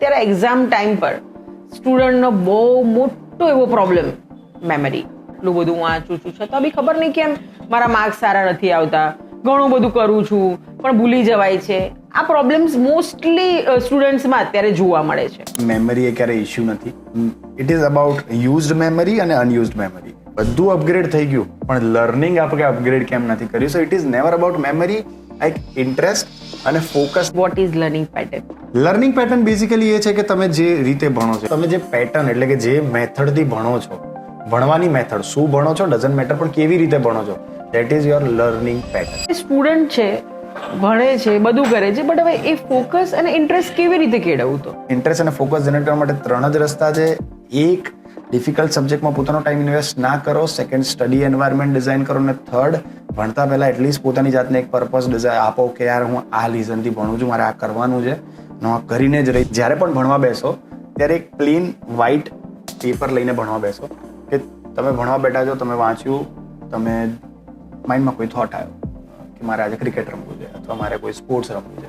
અત્યારે exam time પર સ્ટુડન્ટનો બહુ મોટો એવો પ્રોબ્લેમ મેમરી એટલું બધું વાંચું છું છતાં બી ખબર નહીં કેમ. મારા માર્ક્સ સારા નથી આવતા. ઘણું બધું કરું છું, પણ ભૂલી જવાય છે. આ પ્રોબ્લેમ્સ મોસ્ટલી સ્ટુડન્ટ્સમાં અત્યારે જોવા મળે છે. મેમરી એ ક્યારે ઇશ્યુ નથી. It is about used memory અને અનયુઝડ મેમરી બધું અપગ્રેડ થઈ ગયું, પણ લર્નિંગ આપણે અપગ્રેડ કેમ નથી કર્યું so it is never about memory એક ઇન્ટરેસ્ટ અને focus what is learning pattern learning pattern basically એ છે કે તમે જે રીતે ભણો છો તમે જે પેટર્ન એટલે કે જે મેથડથી ભણો છો ભણવાની મેથડ શું ભણો છો ડઝન્ટ મેટર પણ કેવી રીતે ભણો છો that is your learning pattern student છે ભણે છે બધું કરે છે બટ હવે એ ફોકસ અને ઇન્ટરેસ્ટ કેવી રીતે કેળવવું તો? ઇન્ટરેસ્ટ અને ફોકસ જનરેટ કરવા માટે ત્રણ જ રસ્તા છે. એક ડિફિકલ્ટ સબ્જેક્ટમાં પોતાનો ટાઈમ ઇન્વેસ્ટ ના કરો. સેકન્ડ સ્ટડી એન્વાયરમેન્ટ ડિઝાઇન કરો. અને થર્ડ ભણતા પહેલાં એટલીસ્ટ પોતાની જાતને એક પર્પઝ ડિઝાઇન આપો કે યાર હું આ રીઝનથી ભણું છું, મારે આ કરવાનું છે. હું આ કરીને જ રહી. જ્યારે પણ ભણવા બેસો, ત્યારે એક પ્લેન વ્હાઇટ પેપર લઈને ભણવા બેસો કે તમે ભણવા બેઠા છો, તમે વાંચ્યું, તમે માઇન્ડમાં કોઈ થોટ આવ્યો કે મારે આજે ક્રિકેટ રમવું છે અથવા મારે કોઈ સ્પોર્ટ્સ રમવું છે.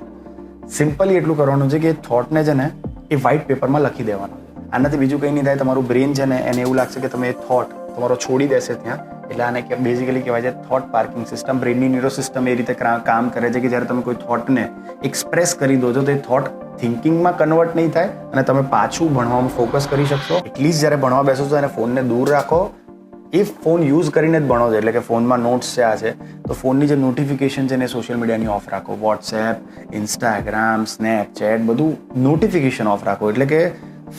સિમ્પલી એટલું કરવાનું છે કે એ થોટને છે ને એ વ્હાઇટ પેપરમાં લખી દેવાનો. આનાથી બીજું કંઈ નહીં થાય, તમારું બ્રેન છે ને, એને એવું લાગશે કે તમે થોટ તમારો છોડી દેશે ત્યાં. એટલે આને કે બેઝિકલી કહેવાય છે થોટ પાર્કિંગ સિસ્ટમ બ્રેનની ન્યુરો સિસ્ટમ એ રીતે કામ કરે છે કે જ્યારે તમે કોઈ થોટને એક્સપ્રેસ કરી દો છો, તો એ થોટ થિંકિંગમાં કન્વર્ટ નહીં થાય અને તમે પાછું ભણવામાં ફોકસ કરી શકશો. એટલીસ્ટ જ્યારે ભણવા બેસો છો અને ફોનને દૂર રાખો, એ ફોન યુઝ કરીને જ ભણો છો. એટલે કે ફોનમાં નોટ્સ છે આ છે. તો ફોનની જે નોટિફિકેશન છે એને સોશિયલ મીડિયાની ઓફ રાખો. વોટ્સએપ ઇન્સ્ટાગ્રામ સ્નેપચેટ બધું નોટિફિકેશન ઓફ રાખો. એટલે કે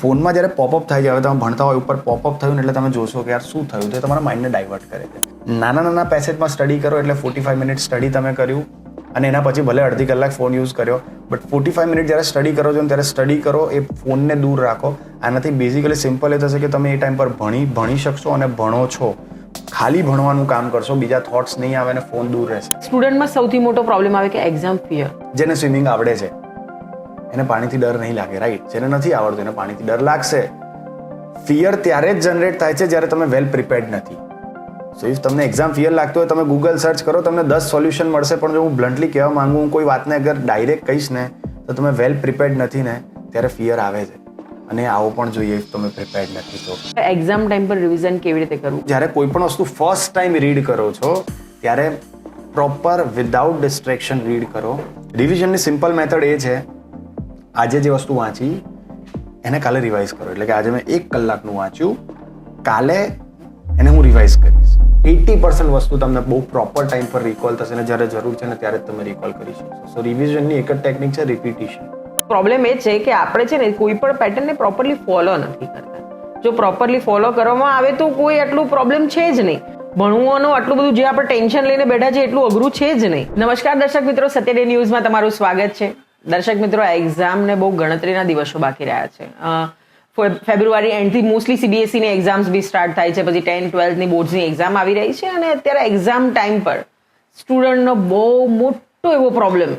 ફોનમાં જ્યારે પોપઅપ થાય હવે તમે ભણતા હોય ઉપર પોપઅપ થયું એટલે તમે જોશો કે યાર શું થયું? તો તમારા માઇન્ડને ડાયવર્ટ કરે છે. નાના નાના પેસેજમાં સ્ટડી કરો એટલે ફોર્ટી ફાઈવ મિનિટ સ્ટડી તમે કર્યું અને એના પછી ભલે અડધી કલાક ફોન યુઝ કર્યો બટ ફોર્ટી ફાઈવ મિનિટ જ્યારે સ્ટડી કરો છો ને ત્યારે સ્ટડી કરો એ ફોનને દૂર રાખો. આનાથી બેઝિકલી સિમ્પલ એ થશે કે તમે એ ટાઈમ પર ભણી ભણી શકશો અને ભણો છો. ખાલી ભણવાનું કામ કરશો બીજા થોટ્સ નહીં આવે અને ફોન દૂર રહેશે. સ્ટુડન્ટમાં સૌથી મોટો પ્રોબ્લેમ આવે કે એક્ઝામ ફિયર જેને સ્વિમિંગ આવડે છે. એને પાણીથી ડર નહીં લાગે રાઈટ જેને નથી આવડતું એને પાણીથી ડર લાગશે. ફિયર ત્યારે જ જનરેટ થાય છે જ્યારે તમે વેલ પ્રિપેર્ડ નથી. સો ઇફ તમને એક્ઝામ ફિયર લાગતું હોય તમે ગૂગલ સર્ચ કરો તમને દસ સોલ્યુશન મળશે. પણ જો હું બ્લન્ટલી કહેવા માંગુ હું કોઈ વાતને અગર ડાયરેક્ટ કહીશ ને તો તમે વેલ પ્રિપેર્ડ નથી ને ત્યારે ફિયર આવે છે. અને આવો પણ જોઈએ if તમે પ્રિપેર્ડ નથી તો. એક્ઝામ ટાઈમ પર રિવિઝન કેવી રીતે કરવું? જ્યારે કોઈ પણ વસ્તુ ફર્સ્ટ ટાઈમ રીડ કરો છો ત્યારે પ્રોપર વિદાઉટ ડિસ્ટ્રેક્શન રીડ કરો. રિવિઝનની સિમ્પલ મેથડ એ છે આજે જે વસ્તુ વાંચી, એને કાલે રિવાઇઝ કરો. એટલે કે આજે મેં એક કલાકનું વાંચ્યું, કાલે એને હું રિવાઇઝ કરીશ. એટી પર્સન્ટ વસ્તુ તમને બહુ પ્રોપર ટાઈમ પર રિકોલ થશે અને જ્યારે જરૂર છે ને ત્યારે જ તમે રિકોલ કરી શકશો સો રિવિઝનની એક જ ટેકનિક છે રિપીટિશન પ્રોબ્લેમ એ છે કે આપણે છે ને કોઈ પણ પેટર્નને પ્રોપરલી ફોલો નથી કરતા. જો પ્રોપરલી ફોલો કરવામાં આવે તો કોઈ આટલું પ્રોબ્લેમ છે જ નહીં. ભણવાનું આટલું બધું જે આપણે ટેન્શન લઈને બેઠા છે એટલું અઘરું છે જ નહીં. નમસ્કાર દર્શક મિત્રો સત્યડે ન્યૂઝમાં તમારું સ્વાગત છે. દર્શક મિત્રો એક્ઝામને બહુ ગણતરીના દિવસો બાકી રહ્યા છે. ફેબ્રુઆરી એન્ડથી મોસ્ટલી સીબીએસઈની એક્ઝામ્સ બી સ્ટાર્ટ થાય છે, પછી ટેન, ટ્વેલ્થની બોર્ડ્સની એક્ઝામ આવી રહી છે અને અત્યારે એક્ઝામ ટાઈમ પર સ્ટુડન્ટનો બહુ મોટો એવો પ્રોબ્લેમ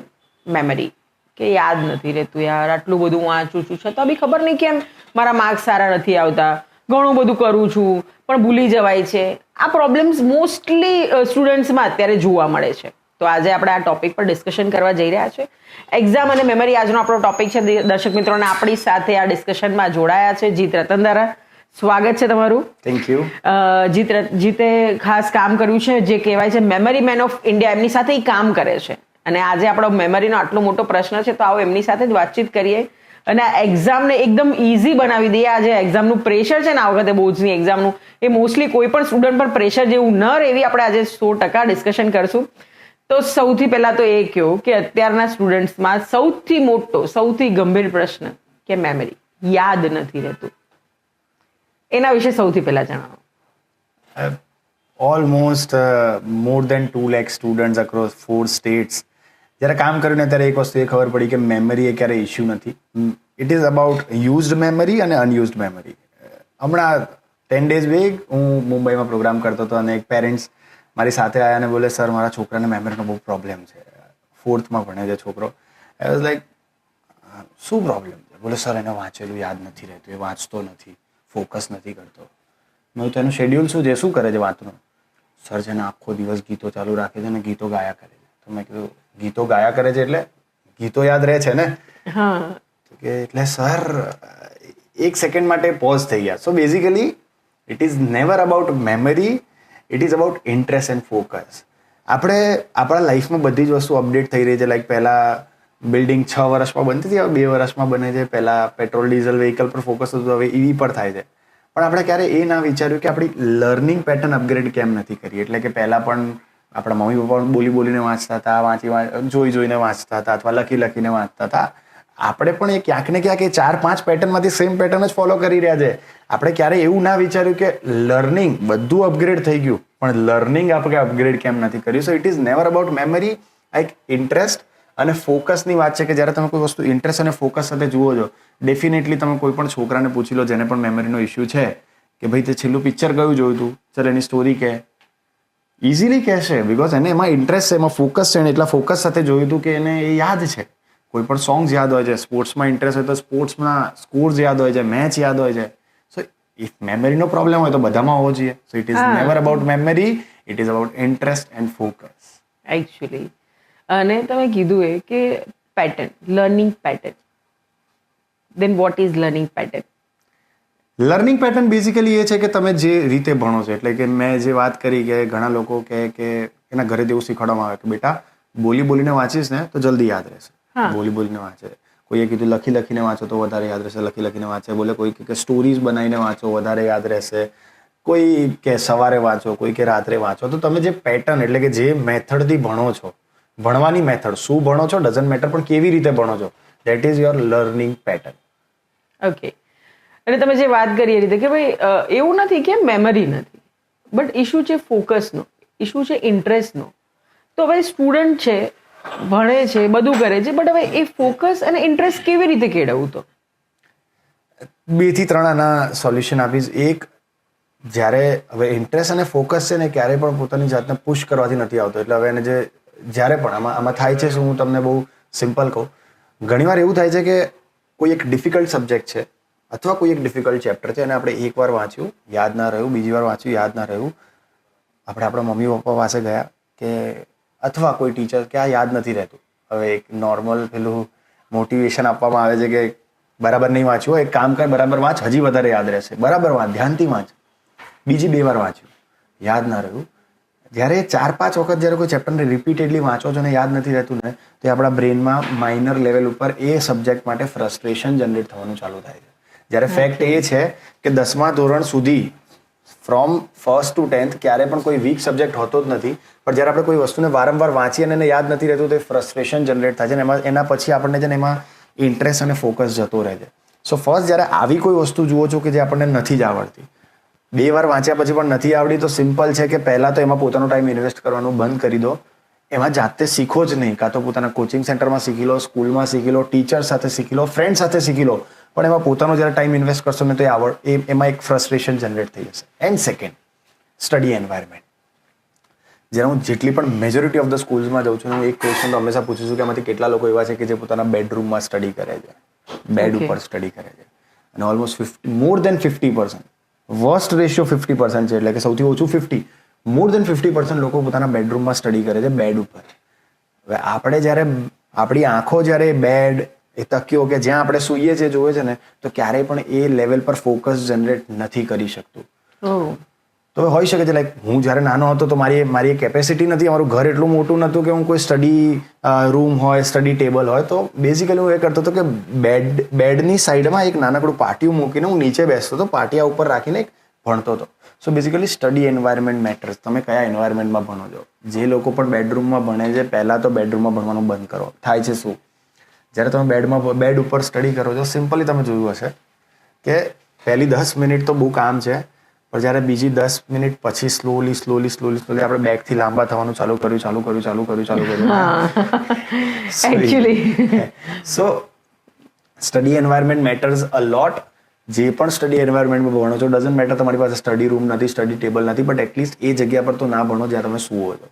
મેમરી કે યાદ નથી રહેતું યાર, આટલું બધું વાંચું છું. છતાં બી ખબર નહીં કેમ મારા માર્ક્સ સારા નથી આવતા, ઘણું બધું કરું છું, પણ ભૂલી જવાય છે. આ પ્રોબ્લેમ્સ મોસ્ટલી સ્ટુડન્ટ્સમાં અત્યારે જોવા મળે છે. તો આજે આપણે આ ટોપિક પર ડિસ્કશન કરવા જઈ રહ્યા છે. એક્ઝામ અને મેમરી આજનો આપણો ટોપિક છે. દર્શક મિત્રોને આપણી સાથે આ ડિસ્કશનમાં જોડાયા છે જીત દ્વારા. સ્વાગત છે તમારું. થેન્ક યુ જીત જીતે ખાસ કામ કર્યું છે. જે કહેવાય છે મેમરી મેન ઓફ ઇન્ડિયા એમની સાથે કામ કરે છે. અને આજે આપણો મેમરીનો આટલો મોટો પ્રશ્ન છે તો આવો એમની સાથે જ વાતચીત કરીએ. અને આ એક્ઝામને એકદમ ઇઝી બનાવી દઈએ. આજે એક્ઝામનું પ્રેશર છે ને આ વખતે બોર્ડ્સની એક્ઝામનું એ મોસ્ટલી કોઈ પણ સ્ટુડન્ટ પર પ્રેશર જેવું ન રહેવી આપણે આજે સો ટકા ડિસ્કશન કરશું. તો સૌથી પહેલા તો એ કહો કે અત્યારના સ્ટુડન્ટ્સમાં સૌથી મોટો, સૌથી ગંભીર પ્રશ્ન કે મેમરી યાદ નથી રહેતું. એના વિશે સૌથી પહેલા જણાવો. Almost more than two lakh students across four states જ્યારે કામ કર્યું ને ત્યારે એક વસ્તુ એ ખબર પડી કે મેમરી એ ક્યારેય ઇશ્યુ નથી. It is about used memory અને અનયુઝડ મેમરી હમણાં ટેન ડેઝ વેગ હું મુંબઈમાં પ્રોગ્રામ કરતો હતો અને એક પેરેન્ટ્સ મારી સાથે આવ્યા અને બોલે સર મારા છોકરાને મેમરીનો બહુ પ્રોબ્લેમ છે. ફોર્થમાં ભણે છે છોકરો. આઈ વોઝ લાઈક શું પ્રોબ્લેમ છે? બોલે સર એને વાંચેલું યાદ નથી રહેતું એ વાંચતો નથી ફોકસ નથી કરતો. મેં તો એનું શેડ્યુલ શું છે? શું કરે છે વાંચનું સર છે ને આખો દિવસ ગીતો ચાલુ રાખે છે અને ગીતો ગાયા કરે છે. તો મેં કીધું ગીતો ગાયા કરે છે એટલે? ગીતો યાદ રહે છે ને? કે એટલે સર એક સેકન્ડ માટે પોઝ થઈ ગયા. So basically it is never about memory it is about interest and focus આપણે આપણા લાઈફમાં બધી જ વસ્તુ અપડેટ થઈ રહી છે. લાઈક પહેલાં બિલ્ડિંગ છ વર્ષમાં બનતી હતી, હવે બે વર્ષમાં બને છે. પહેલાં પેટ્રોલ ડીઝલ વ્હીકલ પર ફોકસ હતું, હવે ઈવી પર થાય છે. પણ આપણે ક્યારે એ ના વિચાર્યું કે આપણી લર્નિંગ પેટર્ન અપગ્રેડ કેમ નથી કરી? એટલે કે પહેલાં પણ આપણા મમ્મી પપ્પા બોલી બોલીને વાંચતા હતા વાંચ- જોઈ જોઈને વાંચતા હતા, અથવા લખી લખીને વાંચતા હતા. આપણે પણ એ ક્યાંક ને ક્યાંક એ ચાર, પાંચ પેટર્નમાંથી સેમ પેટર્ન જ ફોલો કરી રહ્યા છે. આપણે ક્યારે એવું ના વિચાર્યું કે લર્નિંગ બધું અપગ્રેડ થઈ ગયું, પણ લર્નિંગ આપણે અપગ્રેડ કેમ નથી કર્યું? So it is never about memory એક ઇન્ટરેસ્ટ અને ફોકસની વાત છે કે જ્યારે તમે કોઈ વસ્તુ ઇન્ટરેસ્ટ અને ફોકસ સાથે જુઓ છો ડેફિનેટલી તમે કોઈ પણ છોકરાને પૂછી લો જેને પણ મેમરીનો ઇસ્યુ છે, કે ભાઈ તે છેલ્લું પિક્ચર કયું જોયું તું? ચાલ એની સ્ટોરી કહે. ઇઝીલી કહેશે બિકોઝ એને એમાં ઇન્ટરેસ્ટ છે, એમાં ફોકસ છે, અને એટલા ફોકસ સાથે જોયું હતું કે એને એ યાદ છે. કોઈ પણ સોંગ્સ યાદ હોય છે સ્પોર્ટ્સમાં ઇન્ટરેસ્ટ હોય તો સ્પોર્ટ્સમાં સ્કોર્સ યાદ હોય છે મેચ યાદ હોય છે. સો ઇફ મેમરીનો પ્રોબ્લેમ હોય તો બધામાં હોવો જોઈએ. So it is never about memory it is about interest and focus actually અને તમે કીધું એ કે pattern learning pattern then what is learning pattern learning pattern basically એ છે કે તમે જે રીતે ભણો છો એટલે કે મેં જે વાત કરી કે ઘણા લોકો કહે કે એના ઘરે જેવું શીખવાડવામાં આવે કે બેટા બોલી બોલીને વાંચીશ ને તો જલ્દી યાદ રહેશે. બોલી બોલીને વાંચે. કોઈએ કીધું લખી લખીને વાંચો તો વધારે યાદ રહેશે લખી લખીને વાંચે. બોલે કોઈ કે સ્ટોરીઝ બનાવીને વાંચો વધારે યાદ રહેશે. કોઈ કે સવારે વાંચો કોઈ કે રાત્રે વાંચો. તો તમે જે પેટર્ન એટલે કે જે મેથડથી ભણો છો ભણવાની મેથડ શું ભણો છો ડઝન્ટ મેટર પણ કેવી રીતે ભણો છો? That is your learning pattern okay અને તમે જે વાત કરી એ રીતે કે ભાઈ એવું નથી કે મેમરી નથી બટ ઇશ્યુ છે ફોકસનો ઇશ્યુ છે ઇન્ટરેસ્ટનો તો હવે સ્ટુડન્ટ છે ભણે છે, બધું કરે છે બટ હવે એ ફોકસ અને ઇન્ટરેસ્ટ કેવી રીતે કેળવવું તો? બેથી ત્રણ આના સોલ્યુશન આપીશ. એક, જ્યારે હવે ઇન્ટરેસ્ટ અને ફોકસ છે ને, ક્યારેય પણ પોતાની જાતને પુશ કરવાથી નથી આવતો. એટલે હવે એને જે, જ્યારે પણ આમાં આમાં થાય છે, શું હું તમને બહુ સિમ્પલ કહું. ઘણીવાર એવું થાય છે કે કોઈ એક ડિફિકલ્ટ સબ્જેક્ટ છે, અથવા કોઈ એક ડિફિકલ્ટ ચેપ્ટર છે અને આપણે એકવાર વાંચ્યું, યાદ ના રહ્યું, બીજી વાર વાંચ્યું, યાદ ના રહ્યું. આપણે આપણા મમ્મી પપ્પા પાસે ગયા કે અથવા કોઈ ટીચર કે આ યાદ નથી રહેતું. હવે એક નોર્મલ પેલું મોટિવેશન આપવામાં આવે છે કે બરાબર નહીં વાંચ્યું એક કામ કર, બરાબર વાંચ, હજી વધારે યાદ રહેશે. બરાબર વાંચ, ધ્યાનથી વાંચ. બીજી બે વાર વાંચ્યું. યાદ ના રહ્યું. જ્યારે ચાર પાંચ વખત જ્યારે કોઈ ચેપ્ટરને રિપીટેડલી વાંચો છો ને યાદ નથી રહેતું ને, તો એ આપણા બ્રેનમાં માઇનર લેવલ ઉપર એ સબ્જેક્ટ માટે ફ્રસ્ટ્રેશન જનરેટ થવાનું ચાલુ થાય છે. જ્યારે ફેક્ટ એ છે કે દસમા ધોરણ સુધી ફ્રોમ ફર્સ્ટ ટુ ટેન્થ ક્યારે પણ કોઈ વીક સબ્જેક્ટ હોતો જ નથી. પણ જ્યારે આપણે કોઈ વસ્તુને વારંવાર વાંચી અને એને યાદ નથી રહેતું, તો એ ફ્રસ્ટ્રેશન જનરેટ થાય છે અને એમાં, એના પછી આપણને છે ને એમાં ઇન્ટરેસ્ટ અને ફોકસ જતો રહે છે. સો ફર્સ્ટ જ્યારે આવી કોઈ વસ્તુ જુઓ છો કે જે આપણને નથી જ આવડતી, બે વાર વાંચ્યા પછી પણ નથી આવડી, તો સિમ્પલ છે કે પહેલાં તો એમાં પોતાનો ટાઈમ ઇન્વેસ્ટ કરવાનું બંધ કરી દો. એમાં જાતે શીખો જ નહીં. કાં તો પોતાના કોચિંગ સેન્ટરમાં શીખી લો સ્કૂલમાં શીખી લો ટીચર સાથે શીખી લો ફ્રેન્ડ સાથે શીખી લો. પણ એમાં પોતાનો જ્યારે ટાઈમ ઇન્વેસ્ટ કરશો ને તો એ આવડ એ એમાં એક ફ્રસ્ટ્રેશન જનરેટ થઈ જશે. એન્ડ સેકન્ડ સ્ટડી એન્વાયરમેન્ટ જ્યારે હું જેટલી પણ મેજોરિટી ઓફ ધ સ્કૂલ્સમાં જાઉં છું હું એક ક્વેશ્ચન તો હંમેશા પૂછું છું કે એમાંથી કેટલા લોકો એવા છે કે જે પોતાના બેડરૂમમાં સ્ટડી કરે છે. બેડ ઉપર સ્ટડી કરે છે. અને almost fifty more than fifty percent worst ratio fifty percent છે એટલે કે સૌથી ઓછું fifty more than fifty percent લોકો પોતાના બેડરૂમમાં સ્ટડી કરે છે બેડ ઉપર. હવે આપણે જ્યારે આપણી આંખો જ્યારે બેડ એ તકીઓ કે જ્યાં આપણે સૂઈએ છીએ જોવે છે ને તો ક્યારેય પણ એ લેવલ પર ફોકસ જનરેટ નથી કરી શકતું. તો હોઈ શકે છે લાઈક હું જ્યારે નાનો હતો તો મારી મારી કેપેસિટી નથી અમારું ઘર એટલું મોટું નહોતું કે હું કોઈ સ્ટડી રૂમ હોય સ્ટડી ટેબલ હોય તો બેઝિકલી હું એ કરતો હતો કે બેડ બેડની સાઈડમાં એક નાનકડું પાટિયું મૂકીને હું નીચે બેસતો હતો પાટિયા ઉપર રાખીને એક ભણતો હતો. So basically study environment matters તમે કયા એન્વાયરમેન્ટમાં ભણો છો? જે લોકો પણ બેડરૂમમાં ભણે છે પહેલાં તો બેડરૂમમાં ભણવાનું બંધ કરો. થાય છે શું? જ્યારે તમે બેડમાં બેડ ઉપર સ્ટડી કરો છો સિમ્પલી તમે જોયું હશે કે પહેલી દસ મિનિટ તો બહુ કામ છે પણ જ્યારે બીજી દસ મિનિટ પછી સ્લોલી સ્લોલી સ્લોલી સ્લોલી આપણે બેગથી લાંબા થવાનું ચાલુ કર્યું ચાલુ કર્યું ચાલુ કર્યું ચાલુ કર્યું. Actually so study environment matters a lot જે પણ સ્ટડી એન્વાયરમેન્ટમાં ભણો છો ડઝન્ટ મેટર તમારી પાસે સ્ટડી રૂમ નથી સ્ટડી ટેબલ નથી બટ એટલીસ્ટ એ જગ્યા પર તો ના ભણો જ્યાં તમે સુવો છો.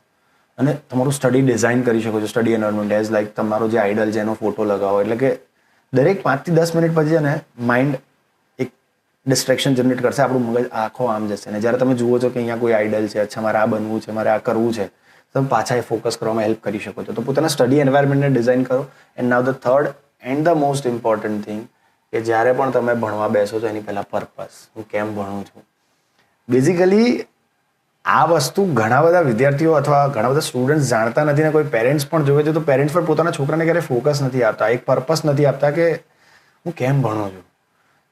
અને તમારું સ્ટડી ડિઝાઇન કરી શકો છો સ્ટડી એન્વાયરમેન્ટ એઝ લાઈક તમારો જે આઈડલ છે એનો ફોટો લગાવો. એટલે કે દરેક પાંચથી દસ મિનિટ પછી છે ને માઇન્ડ એક ડિસ્ટ્રેક્શન જનરેટ કરશે, આપણું મગજ આખો આમ જશે. અને જ્યારે તમે જુઓ છો કે અહીંયા કોઈ આઈડલ છે, અચ્છા, મારે આ બનવું છે, મારે આ કરવું છે તમે પાછા એ ફોકસ કરવામાં હેલ્પ કરી શકો છો. તો પોતાના સ્ટડી એન્વાયરમેન્ટને ડિઝાઇન કરો. And now the third and the most important thing કે જ્યારે પણ તમે ભણવા બેસો છો, એની પહેલાં પર્પસ હું કેમ ભણું છું? બેઝિકલી આ વસ્તુ ઘણા બધા વિદ્યાર્થીઓ અથવા ઘણા બધા સ્ટુડન્ટ્સ જાણતા નથી ને કોઈ પેરેન્ટ્સ પણ જોવે છે, તો પેરેન્ટ્સ પણ પોતાના છોકરાને ક્યારે ફોકસ નથી આપતા? એક પર્પસ નથી આપતા કે હું કેમ ભણું છું?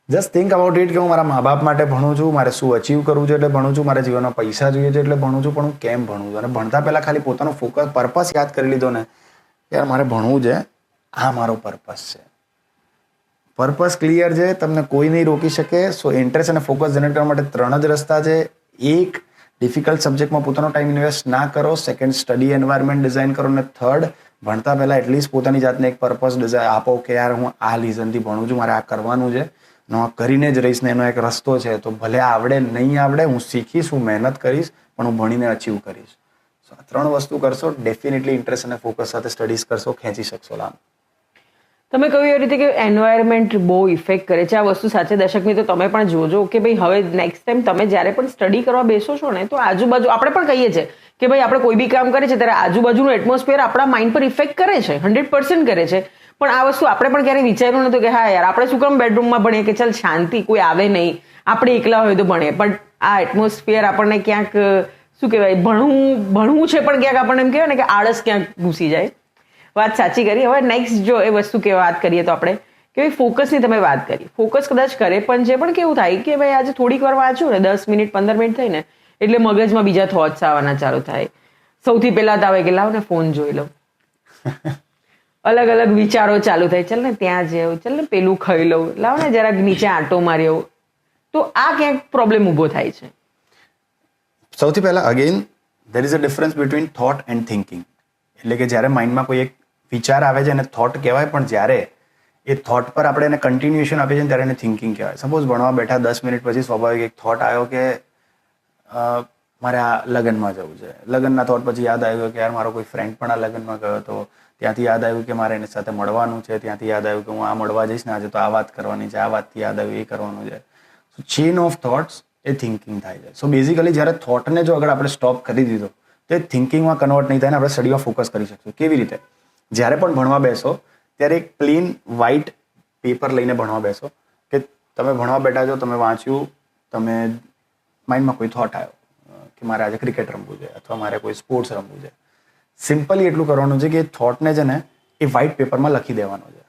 જસ્ટ થિંક અબાઉટ ઇટ કે હું મારા મા બાપ માટે ભણું છું, મારે શું અચીવ કરવું છે એટલે ભણું છું, મારા જીવનમાં પૈસા જોઈએ છે એટલે ભણું છું, પણ હું કેમ ભણું છું? અને ભણતા પહેલાં ખાલી પોતાનો ફોકસ પર્પસ યાદ કરી લીધો ને, યાર મારે ભણવું છે, આ મારો પર્પસ છે. પર્પસ ક્લિયર છે, તમને કોઈ નહીં રોકી શકે સો ઇન્ટરેસ્ટ અને ફોકસ જનરેટ કરવા માટે ત્રણ જ રસ્તા છે. એક ડિફિકલ્ટ સબ્જેક્ટમાં પોતાનો ટાઈમ ઇન્વેસ્ટ ના કરો. સેકન્ડ સ્ટડી એન્વાયરમેન્ટ ડિઝાઇન કરો. અને થર્ડ ભણતા પહેલાં એટલીસ્ટ પોતાની જાતને એક પર્પઝ ડિઝાઇન આપો કે યાર હું આ રીઝનથી ભણું છું, મારે આ કરવાનું છે. હું આ કરીને જ રહીશ ને એનો એક રસ્તો છે. તો ભલે આવડે, નહીં આવડે, હું શીખીશ, હું મહેનત કરીશ, પણ હું ભણીને અચીવ કરીશ. ત્રણ વસ્તુ કરશો ડેફિનેટલી ઇન્ટરેસ્ટ અને ફોકસ સાથે સ્ટડીઝ કરશો, ખેંચી શકશો લાંબ. તમે કહ્યું એ રીતે કે એન્વાયરમેન્ટ બહુ ઇફેક્ટ કરે છે. આ વસ્તુ સાચે દશકની તો તમે પણ જોજો કે ભાઈ હવે નેક્સ્ટ ટાઈમ તમે જ્યારે પણ સ્ટડી કરવા બેસો છો ને, તો આજુબાજુ આપણે પણ કહીએ છીએ કે ભાઈ આપણે કોઈ બી કામ કરે છે ત્યારે આજુબાજુનું એટમોસ્ફિયર આપણા માઇન્ડ પર ઇફેક્ટ કરે છે હંડ્રેડ પર્સન્ટ કરે છે. પણ આ વસ્તુ આપણે પણ ક્યારેય વિચાર્યું નતું કે હા યાર, આપણે શું કામ બેડરૂમમાં ભણીએ કે ચાલ શાંતિ, કોઈ આવે નહીં. આપણે એકલા હોય તો ભણીએ. પણ આ એટમોસ્ફિયર આપણને ક્યાંક, શું કહેવાય, ભણવું ભણવું છે પણ ક્યાંક આપણને એમ કહેવાય ને કે આળસ ક્યાંક ઘૂસી જાય. વાત સાચી કરી. હવે નેક્સ્ટ જો એ વસ્તુ કે વાત કરીએ તો આપણે, કે ભાઈ ફોકસની તમે વાત કરી. ફોકસ કદાચ કરે પણ છે, પણ કેવું થાય કે ભાઈ આજે થોડીક વાર વાંચું ને, દસ મિનિટ, પંદર મિનિટ થઈ ને, એટલે મગજમાં બીજા થોટ્સ આવવાના ચાલુ થાય. સૌથી પહેલા તો આવે કે લાવ ને ફોન જોઈ લઉં. અલગ અલગ વિચારો ચાલુ થાય. ચાલ ને ત્યાં જેવું ચાલ ને પેલું ખાઈ લઉં. લાવ ને જરાક નીચે આંટો મારી આવું તો આ ક્યાંક પ્રોબ્લેમ ઊભો થાય છે. સૌથી પહેલા again there is a difference between thought and thinking એટલે કે જ્યારે માઇન્ડમાં કોઈ એક વિચાર આવે છે એને થોટ કહેવાય, પણ જ્યારે એ થોટ પર આપણે એને કન્ટિન્યુએશન આપીએ છીએ ત્યારે એને થિંકિંગ કહેવાય. સપોઝ ભણવા બેઠા દસ મિનિટ પછી સ્વાભાવિક એક થોટ આવ્યો કે મારે આ લગ્નમાં જવું છે. લગ્નના થોટ પછી યાદ આવ્યું કે, યાર, મારો કોઈ ફ્રેન્ડ પણ આ લગ્નમાં ગયો હતો. ત્યાંથી યાદ આવ્યું કે, મારે એની સાથે મળવાનું છે. ત્યાંથી યાદ આવ્યું કે, હું આ મળવા જઈશ ને, આજે તો આ વાત કરવાની છે, આ વાતથી યાદ આવ્યું, એ કરવાનું છે. સો ચેન ઓફ થોટ્સ એ થિંકિંગ થાય છે. સો બેઝિકલી જ્યારે થોટને જો આગળ આપણે સ્ટોપ કરી દીધો, તો એ થિંકિંગમાં કન્વર્ટ નહીં થાય ને આપણે સ્ટડીમાં ફોકસ કરી શકશું. કેવી રીતે? જ્યારે પણ ભણવા બેસો, ત્યારે એક પ્લેન વ્હાઇટ પેપર લઈને ભણવા બેસો કે તમે ભણવા બેઠા છો, તમે વાંચ્યું, તમે માઇન્ડમાં કોઈ થોટ આવ્યો કે મારે આજે ક્રિકેટ રમવું છે અથવા મારે કોઈ સ્પોર્ટ્સ રમવું છે. સિમ્પલી એટલું કરવાનું છે કે એ થોટને છે ને એ વ્હાઇટ પેપરમાં લખી દેવાનો છે.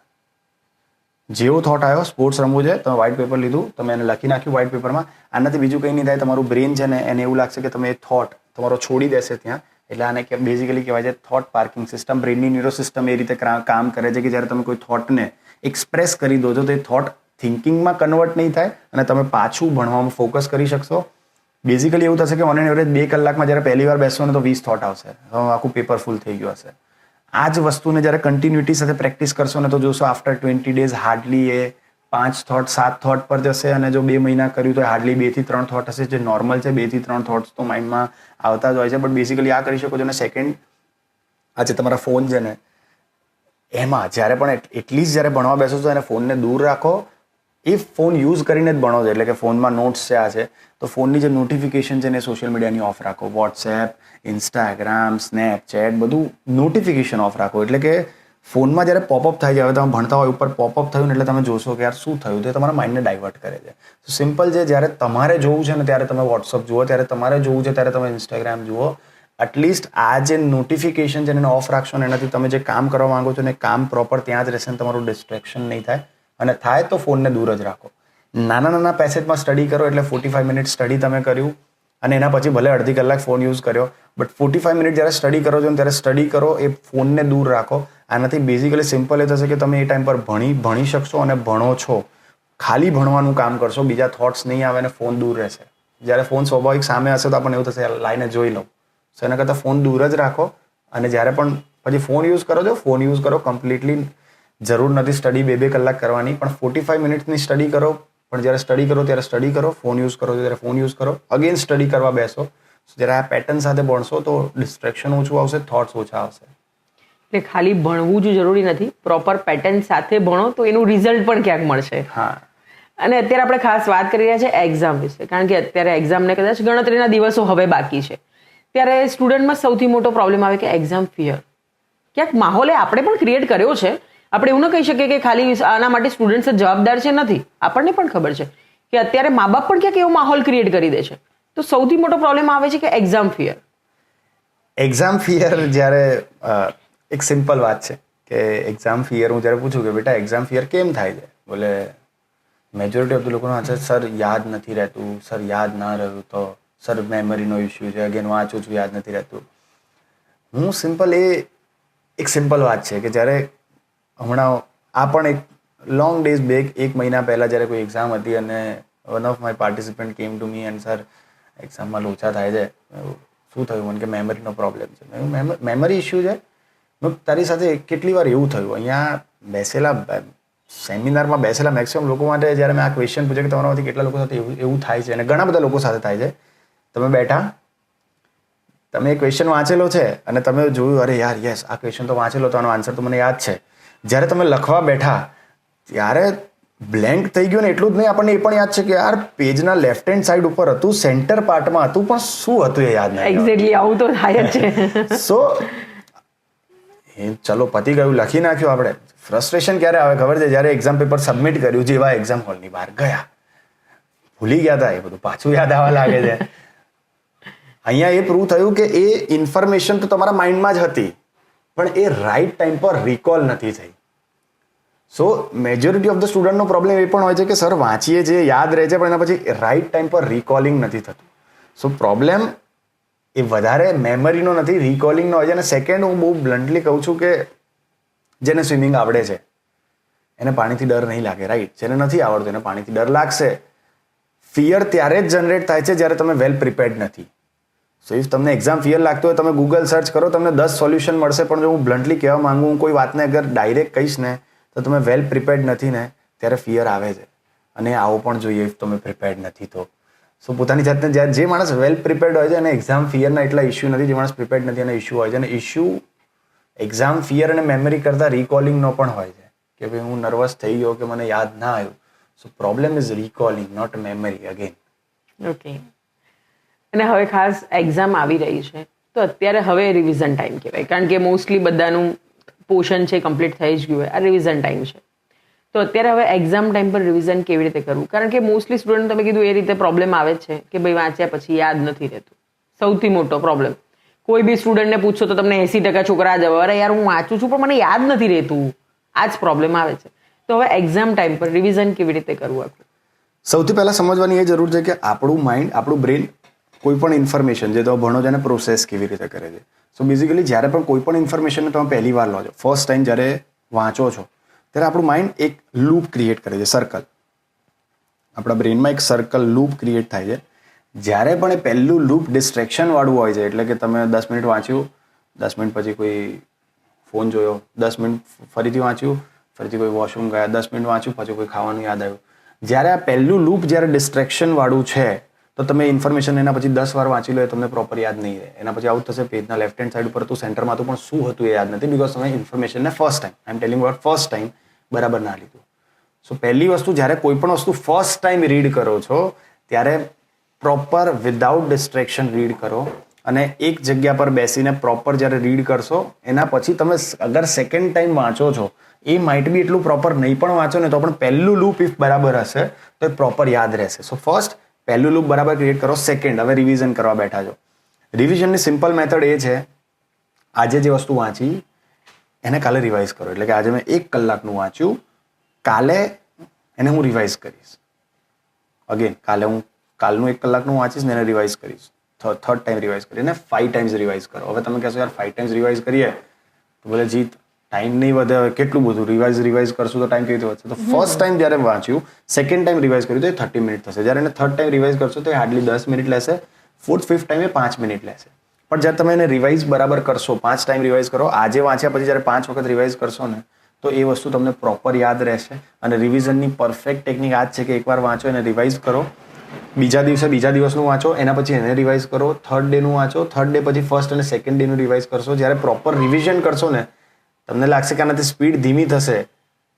જેવો થોટ આવ્યો સ્પોર્ટ્સ રમવું છે, તમે વ્હાઇટ પેપર લીધું, તમે એને લખી નાખ્યું વ્હાઇટ પેપરમાં આનાથી બીજું કંઈ નહીં થાય, તમારું બ્રેન છે ને એને એવું લાગશે કે તમે એ થોટ તમારો છોડી દેશે ત્યાં એટલે આને કે બેઝિકલી કહેવાય છે થોટ પાર્કિંગ સિસ્ટમ બ્રેનની ન્યુરો સિસ્ટમ એ રીતે કામ કરે છે કે જ્યારે તમે કોઈ થોટને એક્સપ્રેસ કરી દો છો તો એ થોટ થિંકિંગમાં કન્વર્ટ નહીં થાય અને તમે પાછું ભણવામાં ફોકસ કરી શકશો. બેઝિકલી એવું થશે કે ઓન એન એવરેજ બે કલાકમાં જ્યારે પહેલી વાર બેસશો ને તો વીસ થોટ આવશે. આખું પેપર ફૂલ થઈ ગયું હશે. આ જ વસ્તુને જ્યારે કન્ટિન્યુટી સાથે પ્રેક્ટિસ કરશો ને તો જોશો આફ્ટર ટ્વેન્ટી ડેઝ હાર્ડલી એ પાંચ થોટ સાત થોટ પર જશે અને જો બે મહિના કર્યું તો હાર્ડલી બેથી ત્રણ થોટ હશે, જે નોર્મલ છે, બેથી ત્રણ થોટ્સ તો માઇન્ડમાં આવતા જ હોય છે. બટ બેસિકલી આ કરી શકો છો અને સેકન્ડ આ જે તમારા ફોન છે ને, એમાં જ્યારે પણ એટલી એટલીસ્ટ જ્યારે ભણવા બેસો છો એને ફોનને દૂર રાખો, એ ફોન યુઝ કરીને જ ભણો છો. એટલે કે ફોનમાં નોટ્સ છે આ છે. તો ફોનની જે નોટિફિકેશન છે એને સોશિયલ મીડિયાની ઓફ રાખો. વોટ્સએપ ઇન્સ્ટાગ્રામ સ્નેપચેટ બધું નોટિફિકેશન ઓફ રાખો. એટલે કે ફોનમાં જ્યારે પોપઅપ થાય છે, હવે તમે ભણતા હોય ઉપર પોપઅપ થયું ને એટલે તમે જોશો કે યાર શું થયું? તે તમારા માઇન્ડને ડાયવર્ટ કરે છે. સિમ્પલ છે, જ્યારે તમારે જોવું છે ને ત્યારે તમે વોટ્સઅપ જુઓ, ત્યારે તમારે જોવું છે ત્યારે તમે ઇન્સ્ટાગ્રામ જુઓ. એટલીસ્ટ આ જે નોટિફિકેશન છે એને ઓફ રાખશો ને એનાથી તમે જે કામ કરવા માંગો છો ને કામ પ્રોપર ત્યાં જ રહેશે ને તમારું ડિસ્ટ્રેક્શન નહીં થાય. અને થાય તો ફોનને દૂર જ રાખો. નાના નાના પેસેજમાં સ્ટડી કરો એટલે ફોર્ટી ફાઈવ મિનિટ સ્ટડી તમે કર્યું અને એના પછી ભલે અડધી કલાક ફોન યુઝ કર્યો બટ ફોર્ટી ફાઈવ મિનિટ જ્યારે સ્ટડી કરો છો ને ત્યારે સ્ટડી કરો, એ ફોનને દૂર રાખો. આનાથી બેઝિકલી સિમ્પલ એ થશે કે તમે એ ટાઈમ પર ભણી ભણી શકશો અને ભણો છો. ખાલી ભણવાનું કામ કરશો બીજા થોટ્સ નહીં આવે અને ફોન દૂર રહેશે. જ્યારે ફોન સ્વાભાવિક સામે હશે તો આપણને એવું થશે "યાર, લાઈને જોઈ લઉં. સો એના કરતાં ફોન દૂર જ રાખો અને જ્યારે પણ પછી ફોન યુઝ કરો છો ફોન યુઝ કરો કમ્પ્લીટલી જરૂર નથી સ્ટડી બે બે કલાક કરવાની પણ ફોર્ટી ફાઈવ મિનિટની સ્ટડી કરો. પણ જ્યારે સ્ટડી કરો ત્યારે સ્ટડી કરો ફોન યુઝ કરો ત્યારે ફોન યુઝ કરો અગેન સ્ટડી કરવા બેસો. જ્યારે આ પેટર્ન સાથે ભણશો તો ડિસ્ટ્રેક્શન ઓછું આવશે થોટ્સ ઓછા આવશે. એટલે ખાલી ભણવું જ જરૂરી નથી પ્રોપર પેટર્ન સાથે ભણો તો એનું રિઝલ્ટ પણ ક્યાંક મળશે. હા. અને અત્યારે આપણે ખાસ વાત કરી રહ્યા છે એક્ઝામ વિશે કારણ કે અત્યારે એક્ઝામને કદાચ ગણતરીના દિવસો હવે બાકી છે. ત્યારે સ્ટુડન્ટમાં સૌથી મોટો પ્રોબ્લેમ આવે કે એક્ઝામ ફિયર ક્યાંક માહોલે આપણે પણ ક્રિએટ કર્યો છે. આપણે એવું ન કહી શકીએ કે ખાલી આના માટે સ્ટુડન્ટ્સ જવાબદાર છે નથી. આપણને પણ ખબર છે કે અત્યારે મા બાપ પણ ક્યાંક એવો માહોલ ક્રિએટ કરી દે છે. તો સૌથી મોટો પ્રોબ્લેમ આવે છે કે એક્ઝામ ફિયર એક્ઝામ ફિયર જ્યારે એક સિમ્પલ વાત છે કે એક્ઝામ ફિયર હું જ્યારે પૂછું કે બેટા એક્ઝામ ફિયર કેમ થાય છે? બોલે મેજોરિટી ઓફ ધ લોકોનો આન્સર સર યાદ નથી રહેતું. સર યાદ ના રહ્યું તો સર મેમરીનો ઇસ્યુ છે. અગેન વાંચું છું, યાદ નથી રહેતું. હું સિમ્પલ એ એક સિમ્પલ વાત છે કે જ્યારે હમણાં આ પણ એક લોંગ ડેઝ બેક એક મહિના પહેલાં જ્યારે કોઈ એક્ઝામ હતી અને one of my participant came to me and sir એક્ઝામમાં લોચા થાય છે. શું થયું? મને કે મેમરીનો પ્રોબ્લેમ છે. મેમરી ઇસ્યુ છે? તારી સાથે કેટલી વાર એવું થયું? અહીંયા બેસેલા સેમિનારમાં બેસેલા મેક્સિમમ લોકો માટે જ્યારે મેં આ ક્વેશ્ચન પૂછ્યો કે તમારામાંથી કેટલા લોકો સાથે એવું એવું થાય છે અને ઘણા બધા લોકો સાથે થાય છે તમે બેઠા તમે ક્વેશ્ચન વાંચેલો છે અને તમે જોયું અરે યાર યસ આ ક્વેશ્ચન તો વાંચેલો તો આનો આન્સર તો મને યાદ છે. જ્યારે તમે લખવા બેઠા ત્યારે બ્લેન્ક થઈ ગયું ને એટલું જ નહીં આપણને એ પણ યાદ છે કે યાર પેજના લેફ્ટ હેન્ડ સાઈડ ઉપર હતું સેન્ટર પાર્ટમાં હતું પણ શું હતું એ યાદ નહીં એક્ઝેક્ટલી આવું તો થાય જ છે. સો એ ચલો પતી ગયું, લખી નાખ્યું આપણે. ફ્રસ્ટ્રેશન ક્યારે આવે ખબર છે? જ્યારે એક્ઝામ પેપર સબમિટ કર્યું જેવા એક્ઝામ હોલની બહાર ગયા. ભૂલી ગયા હતા, એ બધું પાછું યાદ આવવા લાગે છે. અહીંયા એ પ્રૂવ થયું કે એ ઇન્ફોર્મેશન તો તમારા માઇન્ડમાં જ હતી, પણ એ રાઈટ ટાઈમ પર રિકોલ નથી થઈ. સો મેજોરિટી ઓફ ધ સ્ટુડન્ટનો પ્રોબ્લેમ એ પણ હોય છે કે સર વાંચીએ છીએ, યાદ રહે છે, પણ એના પછી રાઈટ ટાઈમ પર રિકોલિંગ નથી થતું. સો પ્રોબ્લેમ એ વધારે મેમરીનો નથી રિકોલિંગનો હોય છે. અને સેકન્ડ હું બહુ બ્લન્ટલી કહું છું કે જેને સ્વિમિંગ આવડે છે, એને પાણીથી ડર નહીં લાગે રાઈટ જેને નથી આવડતું, એને પાણીથી ડર લાગશે. ફિયર ત્યારે જ જનરેટ થાય છે જ્યારે તમે વેલ પ્રિપેર્ડ નથી. સો ઇફ તમને એક્ઝામ ફિયર લાગતું હોય, તમે ગૂગલ સર્ચ કરો, તમને દસ સોલ્યુશન મળશે. પણ જો હું બ્લન્ટલી કહેવા માંગુ, હું કોઈ વાતને અગર ડાયરેક્ટ કહીશ ને, તો તમે વેલ પ્રિપેર્ડ નથી ને, ત્યારે ફિયર આવે છે. અને આવો પણ જોઈએ ઇફ તમે પ્રિપેર્ડ નથી તો. સો પોતાની જાતને જ્યાં જે માણસ વેલ પ્રિપેર્ડ હોય છે અને એક્ઝામ ફિયરના એટલા ઇસ્યુ નથી જે માણસ પ્રિપેર્ડ નથી અને ઇસ્યુ હોય છે. અને ઇસ્યુ એક્ઝામ ફિયર અને મેમરી કરતાં રિકોલિંગનો પણ હોય છે. કે ભાઈ હું નર્વસ થઈ ગયો કે મને યાદ ના આવ્યું. So problem is recalling not memory again okay અને હવે ખાસ એક્ઝામ આવી રહી છે. તો અત્યારે હવે રિવિઝન ટાઈમ કહેવાય. કારણ કે મોસ્ટલી બધાનું પોર્શન છે કમ્પ્લીટ થઈ જ ગયું હોય. આ રિવિઝન ટાઈમ છે. તો અત્યારે હવે એક્ઝામ ટાઈમ પર રિવિઝન કેવી રીતે કરવું? કારણ કે મોસ્ટલી સ્ટુડન્ટ તમે કીધું એ રીતે પ્રોબ્લેમ આવે છે કે ભાઈ વાંચ્યા પછી યાદ નથી રહેતું. સૌથી મોટો પ્રોબ્લેમ કોઈ બી સ્ટુડન્ટને પૂછશો તો તમને એસી ટકા છોકરા જ અરે યાર, હું વાંચું છું, પણ મને યાદ નથી રહેતું. આ જ પ્રોબ્લેમ આવે છે. તો હવે એક્ઝામ ટાઈમ પર રિવિઝન કેવી રીતે કરવું આખું? સૌથી પહેલાં સમજવાની એ જરૂર છે કે આપણું માઇન્ડ આપણું બ્રેન કોઈ પણ ઇન્ફોર્મેશન જે તમે ભણો છો એને પ્રોસેસ કેવી રીતે કરે છે. સો બેઝિકલી જ્યારે પણ કોઈ પણ ઇન્ફોર્મેશનને તમે પહેલી વાર લો છો ફર્સ્ટ ટાઈમ જ્યારે વાંચો છો ત્યારે આપણું માઇન્ડ એક લૂપ ક્રિએટ કરે છે સર્કલ આપણા બ્રેનમાં એક સર્કલ લૂપ ક્રિએટ થાય છે. જ્યારે પણ એ પહેલું લૂપ ડિસ્ટ્રેક્શનવાળું હોય છે, એટલે કે તમે દસ મિનિટ વાંચ્યું, દસ મિનિટ પછી કોઈ ફોન જોયો, દસ મિનિટ ફરીથી વાંચ્યું, ફરીથી કોઈ વોશરૂમ ગયા, દસ મિનિટ વાંચ્યું, પછી કોઈ ખાવાનું યાદ આવ્યું. જ્યારે આ પહેલું લૂપ જ્યારે ડિસ્ટ્રેક્શનવાળું છે તો તમે ઇન્ફોર્મેશન એના પછી દસ વાર વાંચી લો, એ તમને પ્રોપર યાદ નહીં રહે. એના પછી આવું થશે, પેજના લેફ્ટ હેન્ડ સાઈડ ઉપર તો સેન્ટરમાં તો પણ શું હતું એ યાદ નથી બિકોઝ તમે ઇન્ફોર્મેશનને first time I am telling about first time બરાબર ના લીધું. સો પહેલી વસ્તુ, જ્યારે કોઈ પણ વસ્તુ ફર્સ્ટ ટાઈમ રીડ કરો છો, ત્યારે પ્રોપર વિધાઉટ ડિસ્ટ્રેક્શન રીડ કરો અને એક જગ્યા પર બેસીને પ્રોપર જ્યારે રીડ કરશો, એના પછી તમે અગર સેકન્ડ ટાઈમ વાંચો છો, એ માઇટ બી એટલું પ્રોપર નહીં પણ વાંચો ને તો પણ પહેલું લૂપ ઇફ બરાબર હશે, તો એ પ્રોપર યાદ રહેશે. સો ફર્સ્ટ પહેલું લૂપ બરાબર ક્રિએટ કરો સેકન્ડ હવે રિવિઝન કરવા બેઠા છો. રિવિઝનની સિમ્પલ મેથડ એ છે, આજે જે વસ્તુ વાંચી, એને કાલે રિવાઇઝ કરો. એટલે કે આજે મેં એક કલાકનું વાંચ્યું, કાલે એને હું રિવાઇઝ કરીશ. અગેન કાલે હું કાલનું એક કલાકનું વાંચીશ ને એને રિવાઇઝ કરીશ. થર્ડ ટાઈમ રિવાઇઝ કરીને ફાઈવ ટાઈમ્સ રિવાઇઝ કરો. હવે તમે કહેશો, યાર ફાઈવ ટાઈમ્સ રિવાઇઝ કરીએ? તો બોલે, જીત ટાઈમ નહીં વધે કેટલું બધું રિવાઇઝ રિવાઇઝ કરશું તો ટાઈમ કેવી રીતે વધશે? તો ફર્સ્ટ ટાઈમ જ્યારે વાંચ્યું સેકન્ડ ટાઈમ રિવાઇઝ કર્યું તો એ થર્ટી મિનિટ થશે. જ્યારે એને થર્ડ ટાઈમ રિવાઇઝ કરશો તો એ હાર્ડલી દસ મિનિટ લેશે ફોર્થ ફિફ્થ ટાઈમે પાંચ મિનિટ લેશે. પણ જ્યારે તમે એને રિવાઇઝ બરાબર કરશો, પાંચ ટાઈમ રિવાઇઝ કરો, આજે વાંચ્યા પછી જ્યારે પાંચ વખત રિવાઇઝ કરશો ને, તો એ વસ્તુ તમને પ્રોપર યાદ રહેશે. અને રિવિઝનની પરફેક્ટ ટેકનિક આ જ છે કે એકવાર વાંચો, એને રિવાઇઝ કરો. બીજા દિવસે બીજા દિવસનું વાંચો, એના પછી એને રિવાઇઝ કરો. થર્ડ ડેનું વાંચો થર્ડ ડે પછી ફર્સ્ટ અને સેકન્ડ ડેનું રિવાઇઝ કરશો. જ્યારે પ્રોપર રિવિઝન કરશો ને તમને લાગશે કે આનાથી સ્પીડ ધીમી થશે,